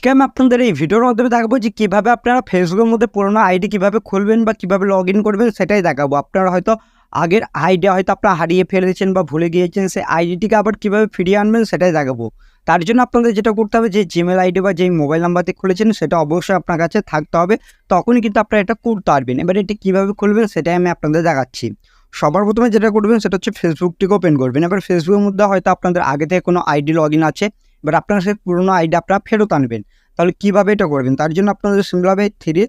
আজকে আমি আপনাদের এই ভিডিওর মাধ্যমে দেখাবো যে কীভাবে আপনারা ফেসবুকের মধ্যে পুরোনো আইডি কীভাবে খুলবেন বা কীভাবে লগ করবেন সেটাই দেখাবো। আপনারা হয়তো আগের আইডি হয়তো আপনারা হারিয়ে ফেলেছেন বা ভুলে গিয়েছেন, সেই আইডিটিকে আবার কীভাবে ফিরিয়ে আনবেন সেটাই দেখাবো। তার জন্য আপনাদের যেটা করতে হবে, যে জিমেল আইডি বা যেই মোবাইল নাম্বারটি খুলেছেন সেটা অবশ্যই আপনার কাছে থাকতে হবে। তখনই কিন্তু আপনারা এটা করতে পারবেন। এবার এটি কীভাবে খুলবেন সেটাই আমি আপনাদের দেখাচ্ছি। সবার প্রথমে যেটা করবেন সেটা হচ্ছে ফেসবুকটিকে ওপেন করবেন। এবার ফেসবুকের মধ্যে হয়তো আপনাদের আগে থেকে কোনো আইডি লগ আছে এবার আপনারা সেই পুরোনো আইডি আপনারা ফেরত আনবেন। তাহলে কীভাবে এটা করবেন? তার জন্য আপনাদের সিম্পলভাবে থ্রি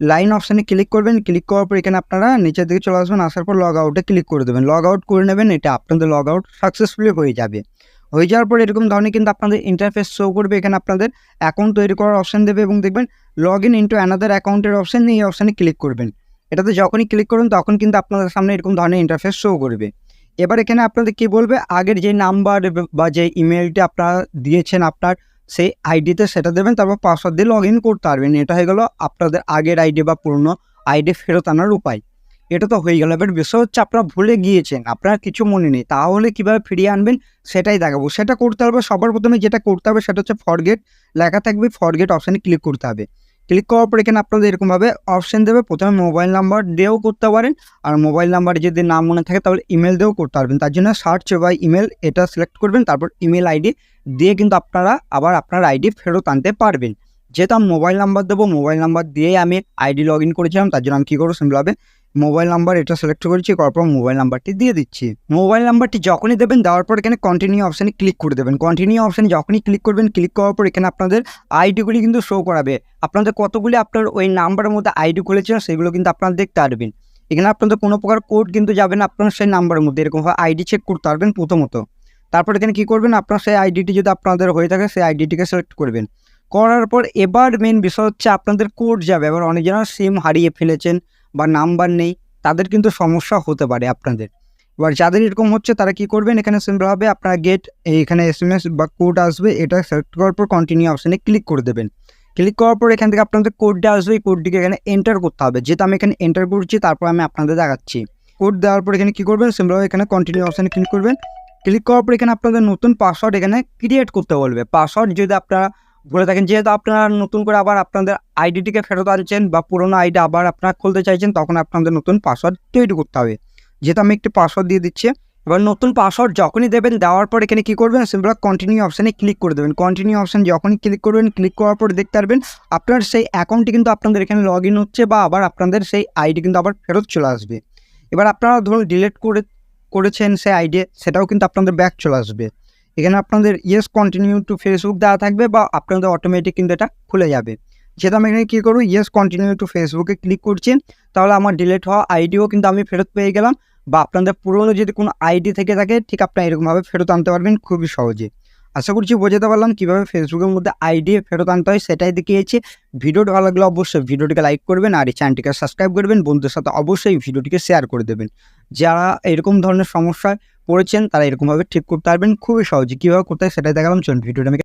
লাইন অপশানে ক্লিক করবেন। ক্লিক করার পর এখানে আপনারা নিচের দিকে চলে আসবেন। আসার পর লগ আউটে ক্লিক করে দেবেন। লগ আউট করে নেবেন, এটা আপনাদের লগ আউট সাকসেসফুলি হয়ে যাবে। হয়ে যাওয়ার পর এরকম ধরনের কিন্তু আপনাদের ইন্টারফেস শো করবে। এখানে আপনাদের অ্যাকাউন্ট তৈরি করার অপশান দেবে এবং দেখবেন লগ ইন ইন্টু অ্যানাদার অ্যাকাউন্টের অপশান এই অপশানে ক্লিক করবেন। এটাতে যখনই ক্লিক করবেন, তখন কিন্তু আপনাদের সামনে এরকম ধরনের ইন্টারফেস শো করবে। এবার এখানে আপনাদের কি বলবে? আগের যে নাম্বার বা যে ইমেলটি আপনারা দিয়েছেন আপনার, সেই আইডিতে সেটা দেবেন, তারপর পাসওয়ার্ড দিয়ে লগ করতে পারবেন। এটা হয়ে গেলো আপনাদের আগের আইডি বা পুরনো আইডি ফেরত আনার উপায়। এটা তো হয়ে গেল। এবার বিষয় হচ্ছে আপনারা ভুলে গিয়েছেন, আপনার কিছু মনে নেই। তাহলে কীভাবে ফিরিয়ে আনবেন? সেটাই দেখাবো। সেটা করতে হবে, সবার প্রথমে যেটা করতে হবে, সেটা হচ্ছে ফরগেট লেখা থাকবে ফরগেট অপশানে ক্লিক করতে হবে। ক্লিক করার পর এখানে আপনাদের এরকমভাবে অপশান দেবে। প্রথমে মোবাইল নাম্বার দিয়েও করতে পারেন। আর মোবাইল নাম্বারে যদি নাম মনে থাকে, তাহলে ইমেল দিয়েও করতে পারবেন। তার জন্য সার্চ বাই ইমেল এটা সিলেক্ট করবেন। তারপর ইমেল আইডি দিয়ে কিন্তু আপনারা আবার আপনার আইডি ফেরত আনতে পারবেন। যেহেতু আমি মোবাইল নাম্বার দেবো মোবাইল নাম্বার দিয়েই আমি আইডি লগ ইন করেছিলাম, তার জন্য আমি কী করব? সিম্পলভাবে মোবাইল নাম্বার এটা সিলেক্ট করেছি করার পর মোবাইল নাম্বারটি দিয়ে দিচ্ছি। মোবাইল নাম্বারটি যখনই দেবেন, দেওয়ার পর এখানে কন্টিনিউ অপশানে ক্লিক করে দেবেন। কন্টিনিউ অপশানে যখনই ক্লিক করবেন ক্লিক করার পর এখানে আপনাদের আইডিগুলি কিন্তু শো করাবে। আপনাদের কতগুলি আপনার ওই নাম্বারের মধ্যে আইডি খুলেছেন সেগুলো কিন্তু আপনারা দেখতে পারবেন। এখানে আপনাদের কোনো প্রকার কোড কিন্তু যাবে না, আপনার সেই নাম্বারের মধ্যে এরকমভাবে আইডি চেক করতে পারবেন প্রথমত। তারপর এখানে কী করবেন, আপনার সেই আইডিটি যদি আপনাদের হয়ে থাকে, সেই আইডিটিকে সিলেক্ট করবেন। করার পর এবার মেন বিষয় হচ্ছে আপনাদের কোড যাবে। এবার অনেকজনের সিম হারিয়ে ফেলেছেন বা নাম্বার নেই, তাদের কিন্তু সমস্যা হতে পারে আপনাদের। এবার যাদের এরকম হচ্ছে, তারা কি করবেন? এখানে সিম্পলভাবে আপনারা গেট এখানে এস এম এস বা কোড আসবে, এটা সিলেক্ট করার পর কন্টিনিউ অপশানে ক্লিক করে দেবেন। ক্লিক করার পর এখান থেকে আপনাদের কোডটা আসবে, এই কোডটিকে এখানে এন্টার করতে হবে। যেহেতু আমি এখানে এন্টার করছি, তারপর আমি আপনাদের দেখাচ্ছি। কোড দেওয়ার পর এখানে কী করবেন? সিম্পলভাবে এখানে কন্টিনিউ অপশানে ক্লিক করবেন। ক্লিক করার পর এখানে আপনাদের নতুন পাসওয়ার্ড এখানে ক্রিয়েট করতে বলবে। পাসওয়ার্ড যদি আপনারা বলে থাকেন, যেহেতু আপনারা নতুন করে আবার আপনাদের আইডিটিকে ফেরত আনছেন বা পুরোনো আইডি আবার আপনারা খুলতে চাইছেন, তখন আপনাদের নতুন পাসওয়ার্ড তৈরি করতে হবে। যেহেতু আমি একটি পাসওয়ার্ড দিয়ে দিচ্ছি, এবার নতুন পাসওয়ার্ড যখনই দেবেন, দেওয়ার পর এখানে কী করবেন, সিম্পল কন্টিনিউ অপশানে ক্লিক করে দেবেন। কন্টিনিউ অপশান যখনই ক্লিক করবেন ক্লিক করার পর দেখতে পারবেন, আপনার সেই অ্যাকাউন্টটি কিন্তু আপনাদের এখানে লগ ইন হচ্ছে বা আবার আপনাদের সেই আইডি কিন্তু আবার ফেরত চলে আসবে। এবার আপনারা ধরুন ডিলিট করে, করেছেন সেই আইডি, সেটাও কিন্তু আপনাদের ব্যাক চলে আসবে। এখানে আপনাদের ইয়েস কন্টিনিউ টু ফেসবুক দেওয়া থাকবে বা আপনাদের অটোমেটিক কিন্তু এটা খুলে যাবে। যেহেতু আমি এখানে কী করব? ইয়েস কন্টিনিউ টু ফেসবুকে ক্লিক করছি, তাহলে আমার ডিলেট হওয়া আইডিও কিন্তু আমি ফেরত পেয়ে গেলাম বা আপনাদের পুরনো যদি কোনো আইডি থেকে থাকে, ঠিক আপনারা এরকমভাবে ফেরত আনতে পারবেন খুবই সহজে। আশা করছি বোঝাতে পারলাম কীভাবে ফেসবুকের মধ্যে আইডি ফেরত আনতে হয় সেটাই দেখিয়েছি। ভিডিওটি ভালো লাগলে অবশ্যই ভিডিওটিকে লাইক করবেন আর এই চ্যানেলটিকে সাবস্ক্রাইব করবেন। বন্ধুদের সাথে অবশ্যই ভিডিওটিকে শেয়ার করে দেবেন। যারা এরকম ধরনের সমস্যায় পড়েছেন তারা এরকমভাবে ঠিক করতে পারবেন। খুবই সহজে কীভাবে করতে হয় সেটাই দেখালাম। চলুন ভিডিওটা আমি